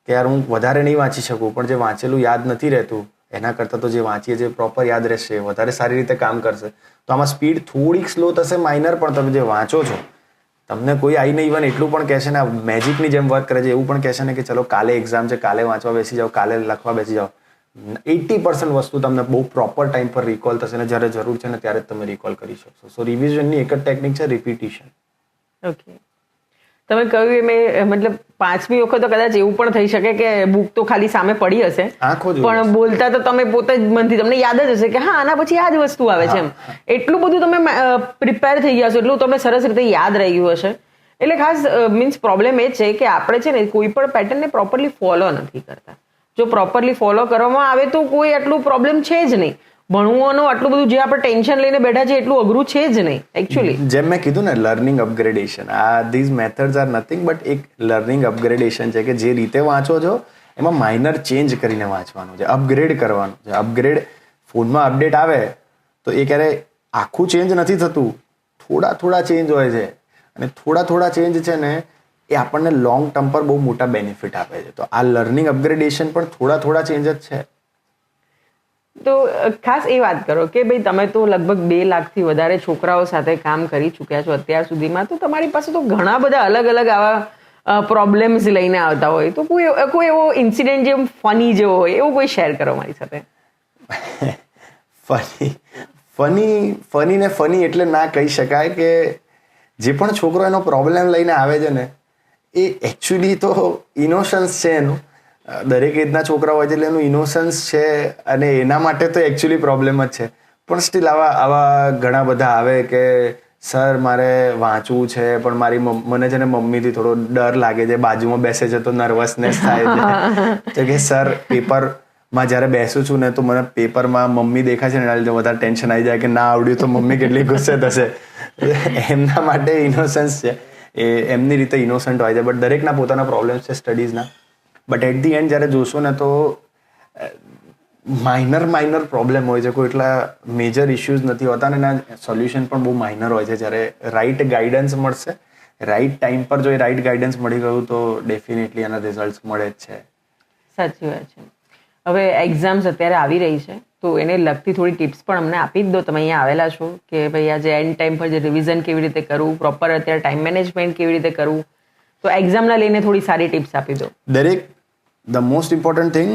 કે યાર હું વધારે નહીં વાંચી શકું, પણ જે વાંચેલું યાદ નથી રહેતું, એના કરતાં તો જે વાંચીએ જે પ્રોપર યાદ રહેશે, વધારે સારી રીતે કામ કરશે. તો આમાં સ્પીડ થોડીક સ્લો થશે માઇનર પણ તમે જે વાંચો છો, તમને કોઈ આવીને ઇવન એટલું પણ કહેશે ને મેજિકની જેમ વર્ક કરે છે, એવું પણ કહેશે ને કે ચલો કાલે એક્ઝામ છે, કાલે વાંચવા બેસી જાઓ, કાલે લખવા બેસી જાઓ. એટી પર્સન્ટ વસ્તુ તમને બહુ પ્રોપર ટાઈમ પર રિકોલ થશે ને, જ્યારે જરૂર છે ને, ત્યારે જ તમે રિકોલ કરી શકશો. સો રિવિઝનની એક જ ટેકનિક છે રિપીટિશન ઓકે તમે કહ્યું એ મેં મતલબ પાંચમી વખત તો કદાચ એવું પણ થઈ શકે કે બુક તો ખાલી સામે પડી હશે. પણ બોલતા તો તમે પોતે જ મનથી તમને યાદ જ હશે કે હા આના પછી આ જ વસ્તુ આવે છે એમ. એટલું બધું તમે પ્રિપેર થઈ ગયા છો એટલું તમને સરસ રીતે યાદ રહી ગયું હશે. એટલે ખાસ મીન્સ પ્રોબ્લેમ એ છે કે આપણે છે ને કોઈ પણ પેટર્નને પ્રોપરલી ફોલો નથી કરતા. જો પ્રોપરલી ફોલો કરવામાં આવે તો કોઈ આટલું પ્રોબ્લેમ છે જ નહીં. ભણવાનું આટલું બધું જે આપણે ટેન્શન લઈને બેઠા છે એટલું અઘરું છે જ નહીં એકચ્યુઅલી જેમ મેં કીધું ને લર્નિંગ અપગ્રેડેશન આ these methods are nothing but એક લર્નિંગ અપગ્રેડેશન છે કે જે રીતે વાંચો છો, એમાં માઇનર ચેન્જ કરીને વાંચવાનું છે અપગ્રેડ કરવાનું છે. અપગ્રેડ ફોનમાં અપડેટ આવે તો એ ક્યારે આખું ચેન્જ નથી થતું. થોડા થોડા ચેન્જ હોય છે. અને થોડા થોડા ચેન્જ છે ને, એ આપણને લોંગ ટર્મ પર બહુ મોટા બેનિફિટ આપે છે. તો આ લર્નિંગ અપગ્રેડેશન પણ થોડા થોડા ચેન્જ જ છે. તો ખાસ એ વાત કરો કે ભાઈ તમે તો લગભગ બે લાખથી વધારે છોકરાઓ સાથે કામ કરી ચૂક્યા છો અત્યાર સુધીમાં, તો તમારી પાસે તો ઘણા બધા અલગ અલગ આવા પ્રોબ્લેમ્સ લઈને આવતા હોય. તો કોઈ કોઈ એવો ઇન્સિડન્ટ જેમ ફની જેવો હોય, એવું કોઈ શેર કરો મારી સાથે? ફની ફની ફની ને ફની એટલે ના કહી શકાય કે જે પણ છોકરો એનો પ્રોબ્લેમ લઈને આવે છે ને, એ એકચ્યુઅલી તો ઇનોશન્સ છે એનું. દરેક એજના છોકરા હોય છે એટલે એનું ઇનોસન્સ છે અને એના માટે તો એકચ્યુઅલી પ્રોબ્લેમ જ છે. પણ સ્ટીલ આવા આવા ઘણા બધા આવે કે સર મારે વાંચવું છે પણ મારી મને છે ને મમ્મીથી થોડો ડર લાગે છે બાજુમાં બેસે છે તો નર્વસનેસ થાય છે. કે સર પેપરમાં જ્યારે બેસું છું ને તો મને પેપરમાં મમ્મી દેખાય છે ને એના લીધે વધારે ટેન્શન આવી જાય કે ના આવડ્યું તો મમ્મી કેટલી ગુસ્સે થશે. એમના માટે ઇનોસન્સ છે. એ એમની રીતે ઇનોસન્ટ હોય છે. બટ દરેકના પોતાના પ્રોબ્લેમ્સ છે સ્ટડીઝના બટ એટ ધી એન્ડ જ્યારે જોશો ને તો માઇનર માઇનર પ્રોબ્લેમ હોય છે. કોઈ એટલા મેજર ઇશ્યુઝ નથી હોતા અને એના સોલ્યુશન પણ બહુ માઇનર હોય છે. જ્યારે રાઈટ ગાઈડન્સ મળશે રાઈટ ટાઈમ પર જો એ રાઈટ ગાઈડન્સ મળી ગયું, તો ડેફિનેટલી એના રિઝલ્ટ મળે જ છે. સાચી વાત છે. હવે એક્ઝામ્સ અત્યારે આવી રહી છે, તો એને લગતી થોડી ટિપ્સ પણ અમને આપી જ દો. તમે અહીંયા આવેલા છો કે ભાઈ આજે એન્ડ ટાઈમ પર જે રિવિઝન કેવી રીતે કરવું પ્રોપર અત્યારે ટાઈમ મેનેજમેન્ટ કેવી રીતે કરવું તો એક્ઝામના લઈને થોડી સારી ટિપ્સ આપી દો. દરેક ધ મોસ્ટ ઇમ્પોર્ટન્ટ થિંગ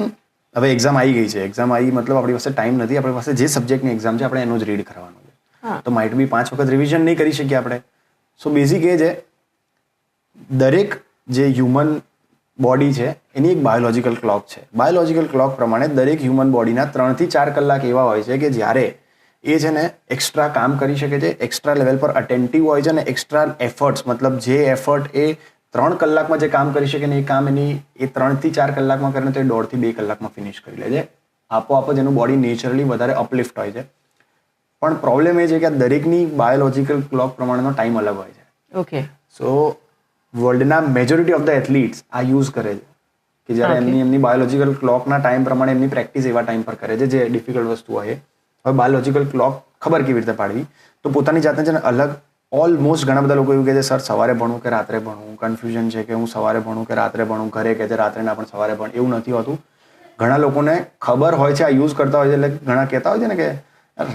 હવે એક્ઝામ આવી ગઈ છે. એક્ઝામ આવી મતલબ આપણી પાસે ટાઈમ નથી. આપણી પાસે જે સબ્જેક્ટની એક્ઝામ છે આપણે એનું જ રીડ કરવાનું છે. તો માઇટ બી પાંચ વખત રિવિઝન નહીં કરી શકીએ આપણે. સો બેઝિક એ છે દરેક જે હ્યુમન બોડી છે એની એક બાયોલોજિકલ ક્લોક છે. બાયોલોજિકલ ક્લોક પ્રમાણે દરેક હ્યુમન બોડીના ત્રણથી ચાર કલાક એવા હોય છે કે જ્યારે એ છે ને એક્સ્ટ્રા કામ કરી શકે છે એક્સ્ટ્રા લેવલ પર અટેન્ટિવ હોય છે અને એક્સ્ટ્રા એફર્ટ્સ મતલબ જે એફર્ટ એ ત્રણ કલાકમાં જે કામ કરી શકે ને એ કામ એની એ ત્રણથી ચાર કલાકમાં કરે ને તો એ દોઢથી બે કલાકમાં ફિનિશ કરી લે. છે આપોઆપ જ એનું બોડી નેચરલી વધારે અપલિફ્ટ હોય છે. પણ પ્રોબ્લેમ એ છે કે આ દરેકની બાયોલોજિકલ ક્લોક પ્રમાણેનો ટાઈમ અલગ હોય છે. ઓકે સો વર્લ્ડના મેજોરિટી ઓફ ધ એથ્લીટ્સ આ યુઝ કરે છે. કે જ્યારે એમની એમની બાયોલોજિકલ ક્લોકના ટાઈમ પ્રમાણે એમની પ્રેક્ટિસ એવા ટાઈમ પર કરે છે જે ડિફિકલ્ટ વસ્તુ હોય. હવે બાયોલોજિકલ ક્લોક ખબર કેવી રીતે પાડવી? તો પોતાની જાતને છે ને અલગ ઓલમોસ્ટ ઘણા બધા લોકો એવું કહે છે, સર, સવારે ભણવું કે રાત્રે ભણવું કન્ફ્યુઝન છે કે હું સવારે ભણું કે રાત્રે ભણું? ઘરે કહે છે, રાત્રે ના પણ સવારે ભણ. એવું નથી હોતું. ઘણા લોકોને ખબર હોય છે, આ યુઝ કરતા હોય છે, એટલે ઘણા કહેતા હોય છે ને કે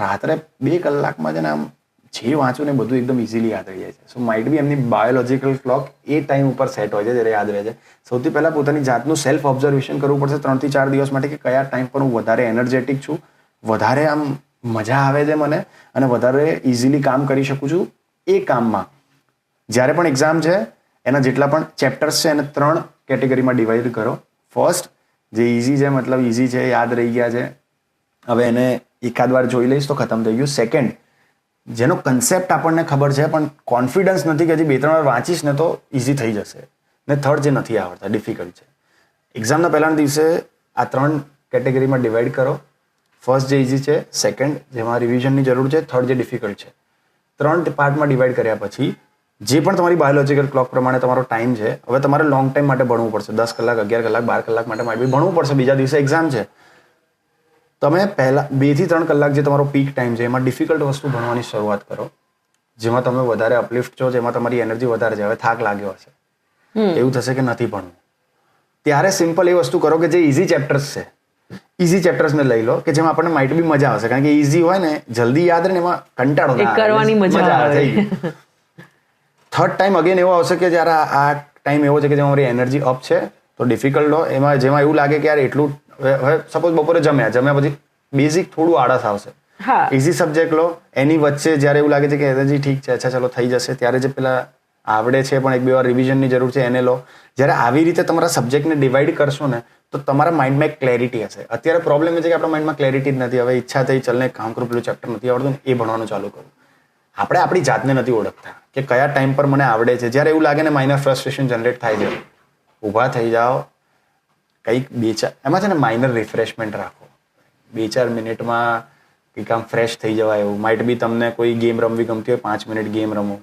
રાત્રે બે કલાકમાં છે ને આમ જે વાંચું ને બધું એકદમ ઇઝીલી યાદ રહી જાય છે. સો માઇટ બી એમની બાયોલોજિકલ ક્લોક એ ટાઈમ ઉપર સેટ હોય છે, જ્યારે યાદ રહે છે. સૌથી પહેલાં પોતાની જાતનું સેલ્ફ ઓબ્ઝર્વેશન કરવું પડશે ત્રણથી ચાર દિવસ માટે કે કયા ટાઈમ પર હું વધારે એનર્જેટિક છું, વધારે આમ મજા આવે છે મને, અને વધારે ઇઝીલી કામ કરી શકું છું. એ કામમાં. જ્યારે પણ એક્ઝામ છે, એના જેટલા પણ ચેપ્ટર્સ છે, એને ત્રણ કેટેગરીમાં ડિવાઈડ કરો. ફર્સ્ટ જે ઇઝી છે, મતલબ ઇઝી છે, યાદ રહી ગયા છે. હવે એને એકાદ વાર જોઈ લઈશ તો ખતમ થઈ ગયું. સેકન્ડ જેનો કન્સેપ્ટ આપણને ખબર છે, પણ કોન્ફિડન્સ નથી કે હજી બે, ત્રણ વાર વાંચીશ ને તો ઇઝી થઈ જશે. ને થર્ડ જે નથી આવડતા ડિફિકલ્ટ છે. એક્ઝામના પહેલાના દિવસે આ ત્રણ કેટેગરીમાં ડિવાઈડ કરો. ફર્સ્ટ જે ઇઝી છે. સેકન્ડ જેમાં રિવિઝનની જરૂર છે. થર્ડ જે ડિફિકલ્ટ છે. ત્રણ પાર્ટમાં ડિવાઈડ કર્યા પછી જે પણ તમારી બાયોલોજિકલ ક્લોક પ્રમાણે તમારો ટાઈમ છે હવે તમારે લોંગ ટાઈમ માટે ભણવું પડશે. દસ કલાક અગિયાર કલાક બાર કલાક માટે માટે ભણવું પડશે. બીજા દિવસે એક્ઝામ છે. તમે પહેલા બેથી ત્રણ કલાક જે તમારો પીક ટાઈમ છે એમાં ડિફિકલ્ટ વસ્તુ ભણવાની શરૂઆત કરો. જેમાં તમે વધારે અપલિફ્ટ છો જેમાં તમારી એનર્જી વધારે છે. હવે થાક લાગ્યો હશે. એવું થશે કે નથી ભણવું. ત્યારે સિમ્પલ એ વસ્તુ કરો કે જે ઇઝી ચેપ્ટર્સ છે. ઇઝી ચેપ્ટર્સને લઈ લો કે જેમાં આપણને માઇટ બી મજા આવશે. કારણ કે ઇઝી હોય ને જલ્દી યાદ રહે ને એમાં કંટાળો ના કરવાની મજા આવે. થર્ડ ટાઈમ અગેન એવો આવશે કે જ્યારે આ- ટાઈમ એવો છે કે જેમાં મારી એનર્જી અપ છે તો ડિફિકલ્ટ લો એમાં જેમાં એવું લાગે કે યાર એટલું હવે સપોઝ બપોરે જમ્યા. જમ્યા પછી બેઝિક થોડું આળસ આવશે. હા. ઇઝી સબ્જેક્ટ લો. એની વચ્ચે જ્યારે એવું લાગે છે કે એનર્જી ઠીક છે અચ્છા ચલો થઈ જશે. ત્યારે જે પેલા આવડે છે પણ એક બે વાર રિવિઝનની જરૂર છે એને લો. જ્યારે આવી રીતે તમારા સબ્જેક્ટને ડિવાઈડ કરશો ને તો તમારા માઇન્ડમાં એક ક્લેરિટી હશે. અત્યારે પ્રોબ્લેમ એ છે કે આપણા માઇન્ડમાં ક્લેરિટી જ નથી. હવે ઈચ્છા થઈ ચલને કામ કરું પેલું ચેપ્ટર નથી આવડતું એ ભણવાનું ચાલુ કરું. આપણે આપણી જાતને નથી ઓળખતા કે કયા ટાઈમ પર મને આવડે છે. જ્યારે એવું લાગે ને માઇનર ફ્રસ્ટ્રેશન જનરેટ થાય છે ઊભા થઈ જાઓ કંઈક બે ચાર એમાં છે ને માઇનર રિફ્રેશમેન્ટ રાખો. બે ચાર મિનિટમાં કંઈક આમ ફ્રેશ થઈ જવાય એવું. માઇટ બી તમને કોઈ ગેમ રમવી ગમતી હોય પાંચ મિનિટ ગેમ રમો.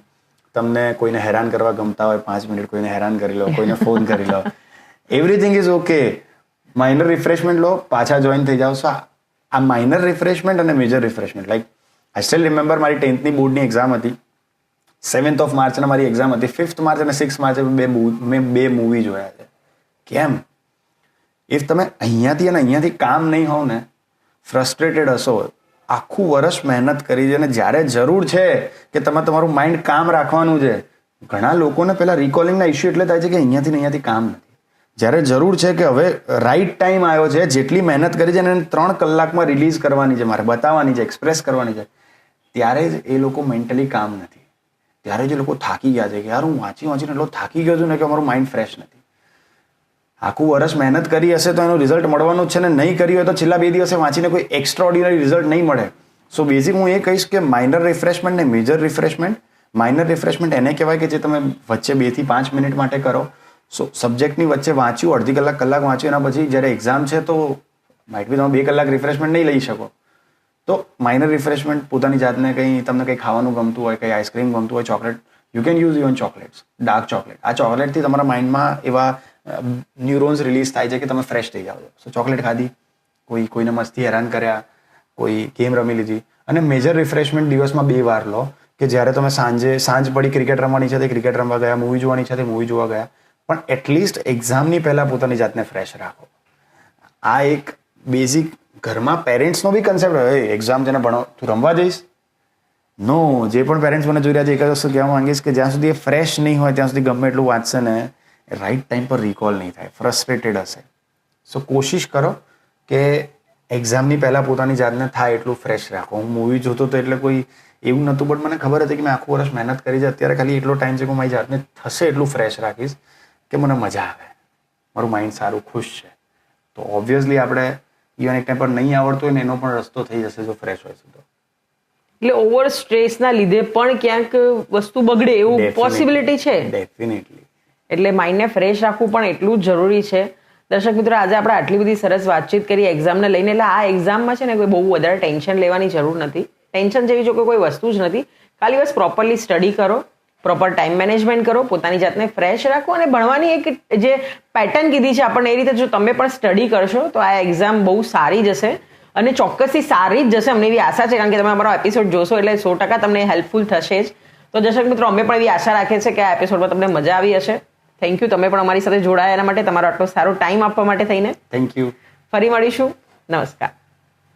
તમને કોઈને હેરાન કરવા ગમતા હોય પાંચ મિનિટ કોઈને હેરાન કરી લો કોઈને ફોન કરી લો. Everything is okay minor refreshment લો, પાછા જોઈન થઈ જાઓ. સો આ માઇનર રિફ્રેશમેન્ટ અને major refreshment like I still remember મારી ટેન્થની બોર્ડની એક્ઝામ હતી. સેવન્થ ઓફ માર્ચના મારી એક્ઝામ હતી. ફિફ્થ માર્ચ અને સિક્સ માર્ચે બે મેં બે મૂવી જોયા છે. કેમ? ઇફ તમે અહીંયાથી અને અહીંયાથી કામ નહીં હોવ ને ફ્રસ્ટ્રેટેડ હશો, આખું વર્ષ મહેનત કરી છે અને જ્યારે જરૂર છે કે તમે તમારું માઇન્ડ કામ રાખવાનું છે, ઘણા લોકોને પેલા રિકોલિંગના ઇસ્યુ એટલે થાય છે કે અહીંયાથી અહીંયાથી કામ નથી. જ્યારે જરૂર છે કે હવે રાઈટ ટાઈમ આવ્યો છે, જેટલી મહેનત કરી છે એને ત્રણ કલાકમાં રિલીઝ કરવાની છે, મારે બતાવવાની છે એક્સપ્રેસ કરવાની છે, ત્યારે જ એ લોકો મેન્ટલી કામ નથી. ત્યારે જે લોકો થાકી ગયા છે કે યાર હું વાંચી વાંચીને એટલો થાકી ગયો છું ને કે મારું માઇન્ડ ફ્રેશ નથી. આખું વર્ષ મહેનત કરી હશે તો એનું રિઝલ્ટ મળવાનું છે ને, નહીં કરી હોય તો છેલ્લા બે દિવસે વાંચીને કોઈ એક્સ્ટ્રા ઓર્ડિનરી રિઝલ્ટ નહીં મળે. સો બેઝિક હું એ કહીશ કે માઇનર રિફ્રેશમેન્ટ ને મેજર રિફ્રેશમેન્ટ માઇનર રિફ્રેશમેન્ટ એને કહેવાય કે જે તમે વચ્ચે બેથી પાંચ મિનિટ માટે કરો. સો સબ્જેક્ટની વચ્ચે વાંચ્યું, અડધી કલાક કલાક વાંચ્યું, એના પછી જ્યારે એક્ઝામ છે તો માઇટ બી તમે બે કલાક રિફ્રેશમેન્ટ નહીં લઈ શકો. તો માઇનર રિફ્રેશમેન્ટ પોતાની જાતને કંઈ તમને કંઈ ખાવાનું ગમતું હોય, કંઈ આઈસ્ક્રીમ ગમતું હોય chocolate you can use even chocolates dark chocolate આ ચોકલેટથી તમારા માઇન્ડમાં એવા ન્યુરોન્સ રિલીઝ થાય છે કે તમે ફ્રેશ થઈ જાઓ. સો ચોકલેટ ખાધી, કોઈ, કોઈને મસ્તી હેરાન કર્યા, કોઈ ગેમ રમી લીધી. અને મેજર રિફ્રેશમેન્ટ દિવસમાં બે વાર લો, કે જ્યારે તમે સાંજે, સાંજ પડી ક્રિકેટ રમવાની છે તે ક્રિકેટ રમવા ગયા મૂવી જોવાની છે તે મૂવી જોવા ગયા. પણ એટલીસ્ટ એક્ઝામની પહેલાં પોતાની જાતને ફ્રેશ રાખો. આ એક બેઝિક ઘરમાં પેરેન્ટ્સનો બી કન્સેપ્ટ હોય એક્ઝામ જેને ભણો, તું રમવા જઈશ? નો જે પણ પેરેન્ટ્સ મને જોઈ રહ્યા છે એક જ વસ્તુ કહેવા માંગીશ કે જ્યાં સુધી એ ફ્રેશ નહીં હોય, ત્યાં સુધી ગમે એટલું વાંચશે ને રાઈટ ટાઈમ પર રિકોલ નહીં થાય. ફ્રસ્ટ્રેટેડ હશે. સો કોશિશ કરો કે એક્ઝામની પહેલાં પોતાની જાતને થાય એટલું ફ્રેશ રાખો. હું મૂવી જોતો તો એટલે કોઈ એવું નહોતું બટ મને ખબર હતી કે મેં આખું વર્ષ મહેનત કરી છે. અત્યારે ખાલી એટલો ટાઈમ છે કે હું મારી જાતને થશે એટલું ફ્રેશ રાખીશ. કે મને મજા આવે. મારું માઇન્ડ સારું ખુશ છે. તો ઓબ્વિયસલી આપણે ઇવન એક ટાઈમ પર નહીં આવડતું હોય ને એનો પણ રસ્તો થઈ જશે જો ફ્રેશ હોય તો. એટલે ઓવર સ્ટ્રેસના લીધે પણ ક્યાંક વસ્તુ બગડે એવું પોસિબિલિટી છે? ડેફિનેટલી એટલે માઇન્ડને ફ્રેશ રાખવું પણ એટલું જ જરૂરી છે. દર્શક મિત્રો આજે આપણે આટલી બધી સરસ વાતચીત કરી એક્ઝામને લઈને. એટલે આ એક્ઝામમાં છે ને કોઈ બહુ વધારે ટેન્શન લેવાની જરૂર નથી. ટેન્શન જેવી જો કોઈ વસ્તુ જ નથી. ખાલી બસ પ્રોપરલી સ્ટડી કરો. પ્રોપર ટાઈમ મેનેજમેન્ટ કરો પોતાની જાતને ફ્રેશ રાખો અને ભણવાની એક જે પેટર્ન કીધી છે આપણને એ રીતે જો તમે પણ સ્ટડી કરશો તો આ એક્ઝામ બહુ સારી જશે અને ચોક્કસથી સારી જ જશે અમને એવી આશા છે કારણ કે તમે અમારો એપિસોડ જોશો એટલે સો ટકા તમને હેલ્પફુલ થશે જ. તો દર્શક મિત્રો અમે પણ એવી આશા રાખીએ છીએ કે આ એપિસોડમાં તમને મજા આવી હશે. થેન્ક યુ તમે પણ અમારી સાથે જોડાયા એના માટે તમારો આટલો સારો ટાઈમ આપવા માટે થઈને. થેન્ક યુ ફરી મળીશું. નમસ્કાર.